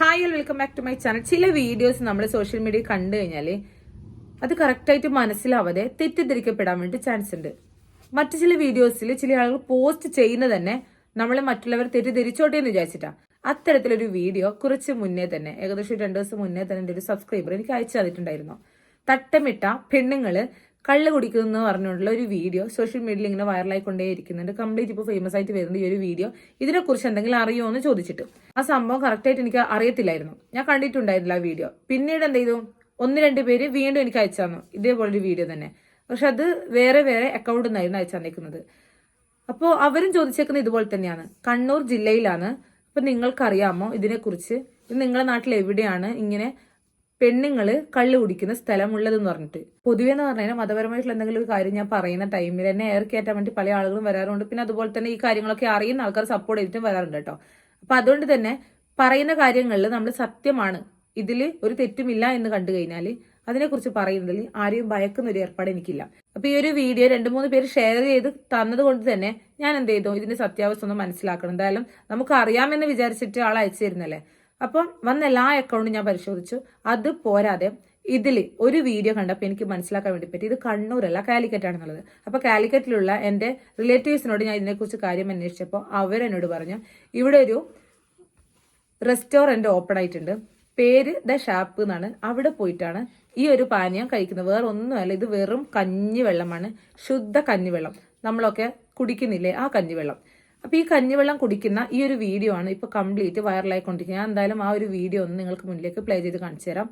Hi welcome back to my channel ചില videos നമ്മൾ social media കണ്ടു കഴിഞ്ഞാൽ അത് കറക്റ്റായിട്ട് മനസ്സിലാവാതെ തെറ്റിദ്ധരിക്കപ്പെടാൻ വേണ്ടി ചാൻസ് ഉണ്ട്. മറ്റു ചില വീഡിയോസിൽ ചില ആളുകൾ പോസ്റ്റ് ചെയ്യുന്നത് തന്നെ നമ്മളെ മറ്റുള്ളവർ തെറ്റിദ്ധരിച്ചോട്ടെ എന്ന് വിചാരിച്ചിട്ടാണ് അത്തരത്തിലൊരു വീഡിയോ കുറച്ച് മുന്നേ തന്നെ ഏകദേശം രണ്ടു ദിവസം മുന്നേ തന്നെ എന്റെ ഒരു സബ്സ്ക്രൈബർ എനിക്ക് അയച്ചു തന്നിട്ടുണ്ടായിരുന്നു. തട്ടമിട്ട പെണ്ണുങ്ങൾ കള്ള് കുടിക്കുന്നു പറഞ്ഞുകൊണ്ടുള്ള ഒരു വീഡിയോ സോഷ്യൽ മീഡിയയിൽ ഇങ്ങനെ വൈറലായിക്കൊണ്ടേ ഇരിക്കുന്നുണ്ട്. കംപ്ലീറ്റ് ഇപ്പോൾ ഫേമസ് ആയിട്ട് വരുന്ന ഈ ഒരു വീഡിയോ ഇതിനെക്കുറിച്ച് എന്തെങ്കിലും അറിയുമോ എന്ന് ചോദിച്ചിട്ട്. ആ സംഭവം കറക്റ്റായിട്ട് എനിക്ക് അറിയത്തില്ലായിരുന്നു. ഞാൻ കണ്ടിട്ടുണ്ടായിരുന്നില്ല ആ വീഡിയോ പിന്നീട് എന്ത് ചെയ്തു? ഒന്ന് രണ്ട് പേര് വീണ്ടും എനിക്ക് അയച്ചു തന്നു. ഇതേപോലൊരു വീഡിയോ തന്നെ. പക്ഷെ അത് വേറെ വേറെ അക്കൗണ്ടിൽ നിന്നായിരുന്നു അയച്ചു തന്നിരിക്കുന്നത് അപ്പോൾ അവരും ചോദിച്ചേക്കുന്നത് ഇതുപോലെ തന്നെയാണ്. കണ്ണൂർ ജില്ലയിലാണ്. അപ്പം നിങ്ങൾക്കറിയാമോ ഇതിനെക്കുറിച്ച്? ഇത് നിങ്ങളുടെ നാട്ടിൽ എവിടെയാണ് ഇങ്ങനെ പെണ്ണുങ്ങൾ കള്ള് കുടിക്കുന്ന സ്ഥലമുള്ളതെന്ന് പറഞ്ഞിട്ട്. പൊതുവെ എന്ന് പറഞ്ഞാൽ മതപരമായിട്ടുള്ള എന്തെങ്കിലും ഒരു കാര്യം ഞാൻ പറയുന്ന ടൈമിൽ തന്നെ എയർ കയറ്റാൻ വേണ്ടി പല ആളുകളും വരാറുണ്ട്. പിന്നെ അതുപോലെ തന്നെ ഈ കാര്യങ്ങളൊക്കെ അറിയുന്ന ആൾക്കാർ സപ്പോർട്ട് ചെയ്തിട്ടും വരാറുണ്ട് കേട്ടോ. അപ്പൊ അതുകൊണ്ട് തന്നെ പറയുന്ന കാര്യങ്ങളിൽ നമ്മൾ സത്യമാണ്. ഇതിൽ ഒരു തെറ്റുമില്ല എന്ന് കണ്ടു കഴിഞ്ഞാൽ അതിനെക്കുറിച്ച് പറയുന്നതിൽ ആരെയും ഭയക്കുന്ന ഒരു ഏർപ്പാട് എനിക്കില്ല. അപ്പൊ ഈ ഒരു വീഡിയോ രണ്ട് മൂന്ന് പേര് ഷെയർ ചെയ്ത് തന്നത് കൊണ്ട് തന്നെ ഞാൻ എന്ത് ചെയ്തു? ഇതിന്റെ സത്യാവസ്ഥ ഒന്ന് മനസ്സിലാക്കണം. എന്തായാലും നമുക്ക് അറിയാമെന്ന് വിചാരിച്ചിട്ട് ആൾ അയച്ചു തരുന്നല്ലേ അപ്പം വന്ന എല്ലാ അക്കൗണ്ടും ഞാൻ പരിശോധിച്ചു. അത് പോരാതെ ഇതിൽ ഒരു വീഡിയോ കണ്ടപ്പോൾ എനിക്ക് മനസ്സിലാക്കാൻ വേണ്ടി പറ്റി. ഇത് കണ്ണൂരല്ല കാലിക്കറ്റ് ആണെന്നുള്ളത് അപ്പോൾ കാലിക്കറ്റിലുള്ള എന്റെ റിലേറ്റീവ്സിനോട് ഞാൻ ഇതിനെക്കുറിച്ച് കാര്യം അന്വേഷിച്ചപ്പോൾ അവരെന്നോട് പറഞ്ഞു ഇവിടെ ഒരു റെസ്റ്റോറന്റ് ഓപ്പൺ ആയിട്ടുണ്ട്. പേര് ദ ഷാപ്പ് എന്നാണ്. അവിടെ പോയിട്ടാണ് ഈ ഒരു പാനീയം കഴിക്കുന്നത്. വേറെ ഒന്നുമല്ല ഇത് വെറും കഞ്ഞിവെള്ളമാണ്. ശുദ്ധ കഞ്ഞിവെള്ളം. നമ്മളൊക്കെ കുടിക്കുന്നില്ലേ ആ കഞ്ഞിവെള്ളം? അപ്പൊ ഈ കഞ്ഞിവെള്ളം കുടിക്കുന്ന ഈ ഒരു വീഡിയോ ആണ് ഇപ്പോൾ കംപ്ലീറ്റ് വൈറലായിക്കൊണ്ടിരിക്കുന്നത് ഞാൻ എന്തായാലും ആ ഒരു വീഡിയോ ഒന്ന് നിങ്ങൾക്ക് മുന്നിലേക്ക് പ്ലേ ചെയ്ത് കാണിച്ചു തരാം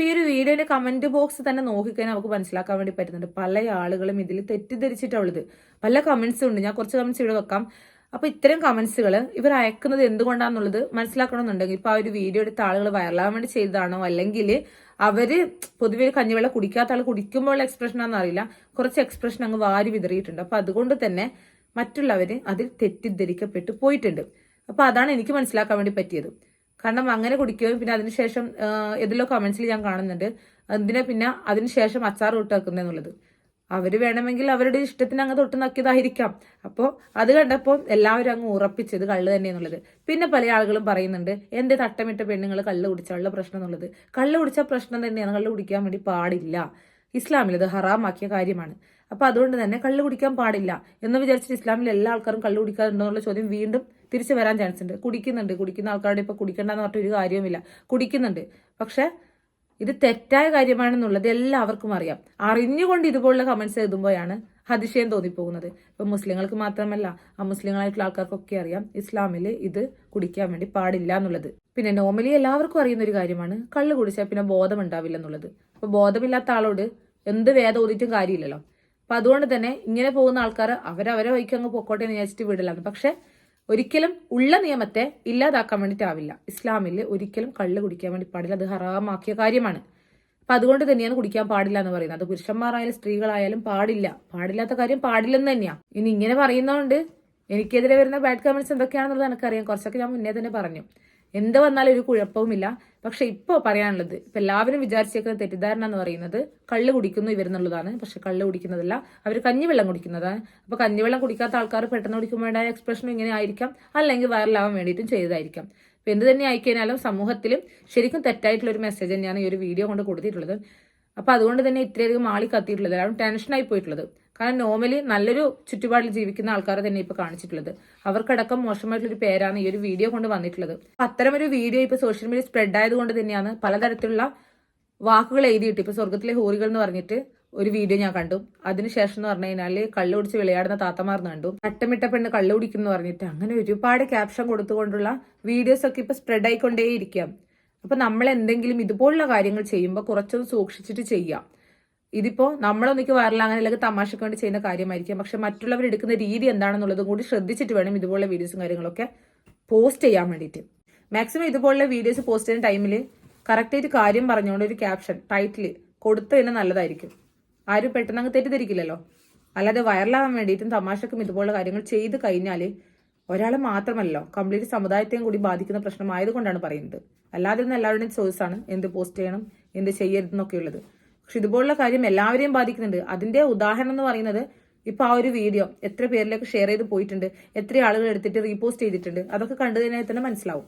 അപ്പൊ ഈ ഒരു വീഡിയോയുടെ കമന്റ് ബോക്സ് തന്നെ നോക്കിക്കഴിഞ്ഞാൽ നമുക്ക് മനസ്സിലാക്കാൻ വേണ്ടി പറ്റുന്നുണ്ട്. പല ആളുകളും ഇതിൽ തെറ്റിദ്ധരിച്ചിട്ടുള്ളത്. പല കമന്റ്സും ഉണ്ട്. ഞാൻ കുറച്ച് കമന്റ്സ് ഇവിടെ വെക്കാം. അപ്പൊ ഇത്തരം കമന്റ്സുകൾ ഇവർ അയക്കുന്നത് എന്തുകൊണ്ടാന്നുള്ളത് മനസ്സിലാക്കണമെന്നുണ്ടെങ്കിൽ ഇപ്പൊ ആ ഒരു വീഡിയോ എടുത്ത ആളുകൾ വൈറലാകാൻ വേണ്ടി ചെയ്തതാണോ? അല്ലെങ്കിൽ അവർ പൊതുവെ കഞ്ഞിവെള്ളം കുടിക്കാത്ത ആൾ കുടിക്കുമ്പോഴുള്ള എക്സ്പ്രഷൻ ആണെന്ന് അറിയില്ല. കുറച്ച് എക്സ്പ്രഷൻ അങ്ങ് വാരി വിതറിയിട്ടുണ്ട്. അപ്പൊ അതുകൊണ്ട് തന്നെ മറ്റുള്ളവര് അതിൽ തെറ്റിദ്ധരിക്കപ്പെട്ടു പോയിട്ടുണ്ട്. അപ്പൊ അതാണ് എനിക്ക് മനസ്സിലാക്കാൻ വേണ്ടി പറ്റിയത്. കാരണം അങ്ങനെ കുടിക്കുകയും പിന്നെ അതിനുശേഷം ഏതെല്ലോ കമന്റ്സിൽ ഞാൻ കാണുന്നുണ്ട്. എന്തിനാ പിന്നെ അതിനുശേഷം അച്ചാർ ഇട്ട് വെക്കുന്നതെന്നുള്ളത് അവർ വേണമെങ്കിൽ അവരുടെ ഇഷ്ടത്തിന് അങ്ങ് തൊട്ട് നക്കിയതായിരിക്കാം. അപ്പോൾ അത് കണ്ടപ്പോൾ എല്ലാവരും അങ്ങ് ഉറപ്പിച്ചത് കള്ള് തന്നെ എന്നുള്ളത്. പിന്നെ പല ആളുകളും പറയുന്നുണ്ട് എന്റെ തട്ടമിട്ട പെണ്ണുങ്ങൾ കള്ള് കുടിച്ചാലുള്ള പ്രശ്നം എന്നുള്ളത്? കള്ള് കുടിച്ച പ്രശ്നം തന്നെയാണ് കള്ള് കുടിക്കാൻ വേണ്ടി പാടില്ല. ഇസ്ലാമിൽ ഇത് ഹറാമാക്കിയ കാര്യമാണ്. അപ്പോൾ അതുകൊണ്ട് തന്നെ കള്ള് കുടിക്കാൻ പാടില്ല എന്ന് വിചാരിച്ചിട്ട് ഇസ്ലാമിൽ എല്ലാ ആൾക്കാരും കള്ള് കുടിക്കാറുണ്ടോ എന്നുള്ള ചോദ്യം വീണ്ടും തിരിച്ചു വരാൻ ചാൻസ് ഉണ്ട്. കുടിക്കുന്നുണ്ട്. കുടിക്കുന്ന ആൾക്കാരുടെ ഇപ്പൊ കുടിക്കണ്ടെന്ന് പറഞ്ഞിട്ട് ഒരു കാര്യവുമില്ല. കുടിക്കുന്നുണ്ട്. പക്ഷെ ഇത് തെറ്റായ കാര്യമാണെന്നുള്ളത് എല്ലാവർക്കും അറിയാം. അറിഞ്ഞുകൊണ്ട് ഇതുപോലുള്ള കമന്റ്സ് എഴുതുമ്പോഴാണ് അതിശയം തോന്നിപ്പോകുന്നത്. ഇപ്പൊ മുസ്ലിങ്ങൾക്ക് മാത്രമല്ല ആ മുസ്ലിങ്ങളായിട്ടുള്ള ആൾക്കാർക്കൊക്കെ അറിയാം ഇസ്ലാമിൽ ഇത് കുടിക്കാൻ വേണ്ടി പാടില്ല എന്നുള്ളത്. പിന്നെ നോർമലി എല്ലാവർക്കും അറിയുന്ന ഒരു കാര്യമാണ് കള്ള് കുടിച്ചാൽ പിന്നെ ബോധം ഉണ്ടാവില്ല എന്നുള്ളത്. അപ്പോൾ ബോധമില്ലാത്ത ആളോട് എന്ത് വേദം ഓതിയിട്ടും കാര്യമില്ലല്ലോ. അപ്പൊ അതുകൊണ്ട് തന്നെ ഇങ്ങനെ പോകുന്ന ആൾക്കാർ അവരവരെ വഴിക്ക് അങ്ങ് പൊക്കോട്ടെ എന്ന് വിചാരിച്ചിട്ട് വിടില്ലാന്ന് പക്ഷെ ഒരിക്കലും ഉള്ള നിയമത്തെ ഇല്ലാതാക്കാൻ വേണ്ടിയിട്ടാവില്ല ഇസ്ലാമിൽ ഒരിക്കലും കള്ള് കുടിക്കാൻ വേണ്ടി പാടില്ല. അത് ഹറാമാക്കിയ കാര്യമാണ്. അപ്പൊ അതുകൊണ്ട് തന്നെയാണ് കുടിക്കാൻ പാടില്ല എന്ന് പറയുന്നത്. അത് പുരുഷന്മാരായാലും സ്ത്രീകളായാലും പാടില്ല. പാടില്ലാത്ത കാര്യം പാടില്ലെന്ന് തന്നെയാ. ഇനി ഇങ്ങനെ പറയുന്നതുകൊണ്ട് എനിക്കെതിരെ വരുന്ന ബാഡ് കമൻസ് എന്തൊക്കെയാണെന്നുള്ളത് എനിക്കറിയാം. കുറച്ചൊക്കെ ഞാൻ മുന്നേ തന്നെ പറഞ്ഞു. എന്ത് വന്നാലും ഒരു കുഴപ്പവുമില്ല. പക്ഷെ ഇപ്പോൾ പറയാനുള്ളത് ഇപ്പൊ എല്ലാവരും വിചാരിച്ചേക്കുന്ന തെറ്റിദ്ധാരണ എന്ന് പറയുന്നത് കള്ള് കുടിക്കുന്നു ഇവരെന്നുള്ളതാണ്. പക്ഷെ കള്ള് കുടിക്കുന്നതല്ല അവർ കഞ്ഞിവെള്ളം കുടിക്കുന്നതാണ്. അപ്പൊ കഞ്ഞിവെള്ളം കുടിക്കാത്ത ആൾക്കാർ പെട്ടെന്ന് കുടിക്കുമ്പോൾ എക്സ്പ്രഷൻ ഇങ്ങനെ ആയിരിക്കാം അല്ലെങ്കിൽ വൈറലാവാൻ വേണ്ടിയിട്ടും ചെയ്തതായിരിക്കാം. അപ്പൊ എന്ത് തന്നെ ആയിക്കഴിഞ്ഞാലും സമൂഹത്തിലും ശരിക്കും തെറ്റായിട്ടുള്ള ഒരു മെസ്സേജ് തന്നെയാണ് ഈ ഒരു വീഡിയോ കൊണ്ട് കൊടുത്തിട്ടുള്ളത്. അപ്പോൾ അതുകൊണ്ട് തന്നെ ഇത്രയധികം ആളി കത്തിയിട്ടുള്ളത് എല്ലാവരും ടെൻഷനായി പോയിട്ടുള്ളത്. കാരണം നോർമലി നല്ലൊരു ചുറ്റുപാടിൽ ജീവിക്കുന്ന ആൾക്കാരെ തന്നെ ഇപ്പൊ കാണിച്ചിട്ടുള്ളത്. അവർക്കടക്കം മോശമായിട്ടുള്ള ഒരു പേരാണ് ഈ ഒരു വീഡിയോ കൊണ്ട് വന്നിട്ടുള്ളത്. അത്തരം ഒരു വീഡിയോ ഇപ്പൊ സോഷ്യൽ മീഡിയ സ്പ്രെഡ് ആയതുകൊണ്ട് തന്നെയാണ് പലതരത്തിലുള്ള വാക്കുകൾ എഴുതിയിട്ട് ഇപ്പൊ സ്വർഗത്തിലെ ഹോറികൾ എന്ന് പറഞ്ഞിട്ട് ഒരു വീഡിയോ ഞാൻ കണ്ടു. അതിനുശേഷം എന്ന് പറഞ്ഞു കഴിഞ്ഞാൽ കള്ളു കുടിച്ച് വിളയാടുന്ന താത്തമാർന്ന് കണ്ടു. അട്ടമിട്ട പെണ്ണ് കള്ളു എന്ന് പറഞ്ഞിട്ട് അങ്ങനെ ഒരുപാട് ക്യാപ്ഷൻ കൊടുത്തുകൊണ്ടുള്ള വീഡിയോസ് ഒക്കെ ഇപ്പൊ സ്പ്രെഡ് ആയിക്കൊണ്ടേയിരിക്കാം. അപ്പൊ നമ്മൾ എന്തെങ്കിലും ഇതുപോലുള്ള കാര്യങ്ങൾ ചെയ്യുമ്പോൾ കുറച്ചൊന്ന് സൂക്ഷിച്ചിട്ട് ചെയ്യാം. ഇതിപ്പോ നമ്മളൊന്നിക്ക് വൈറലാകാൻ അല്ലെങ്കിൽ തമാശക്ക് വേണ്ടി ചെയ്യുന്ന കാര്യമായിരിക്കാം. പക്ഷെ മറ്റുള്ളവർ എടുക്കുന്ന രീതി എന്താണെന്നുള്ളതും കൂടി ശ്രദ്ധിച്ചിട്ട് വേണം ഇതുപോലുള്ള വീഡിയോസും കാര്യങ്ങളൊക്കെ പോസ്റ്റ് ചെയ്യാൻ വേണ്ടിയിട്ട്. മാക്സിമം ഇതുപോലുള്ള വീഡിയോസ് പോസ്റ്റ് ചെയ്യുന്ന ടൈമിൽ കറക്റ്റായിട്ട് കാര്യം പറഞ്ഞുകൊണ്ട് ഒരു ക്യാപ്ഷൻ ടൈറ്റിൽ കൊടുത്തു തന്നെ നല്ലതായിരിക്കും. ആരും പെട്ടെന്ന് അങ്ങ് തെറ്റിദ്ധരിക്കില്ലല്ലോ. അല്ലാതെ വൈറലാകാൻ വേണ്ടിയിട്ടും തമാശക്കും ഇതുപോലുള്ള കാര്യങ്ങൾ ചെയ്ത് കഴിഞ്ഞാൽ ഒരാളെ മാത്രമല്ലോ കംപ്ലീറ്റ് സമുദായത്തെയും കൂടി ബാധിക്കുന്ന പ്രശ്നമായതുകൊണ്ടാണ് പറയുന്നത്. അല്ലാതെ ഒന്നും എല്ലാവരുടെയും ചോയ്സാണ് എന്ത് പോസ്റ്റ് ചെയ്യണം എന്ത് ചെയ്യരുതെന്നൊക്കെ ഉള്ളത്. പക്ഷെ ഇതുപോലുള്ള കാര്യം എല്ലാവരെയും ബാധിക്കുന്നുണ്ട്. അതിന്റെ ഉദാഹരണം എന്ന് പറയുന്നത് ഇപ്പൊ ആ ഒരു വീഡിയോ എത്ര പേരിലേക്ക് ഷെയർ ചെയ്ത് പോയിട്ടുണ്ട് എത്ര ആളുകൾ എടുത്തിട്ട് റീപോസ്റ്റ് ചെയ്തിട്ടുണ്ട് അതൊക്കെ കണ്ടു തന്നെ മനസ്സിലാവും.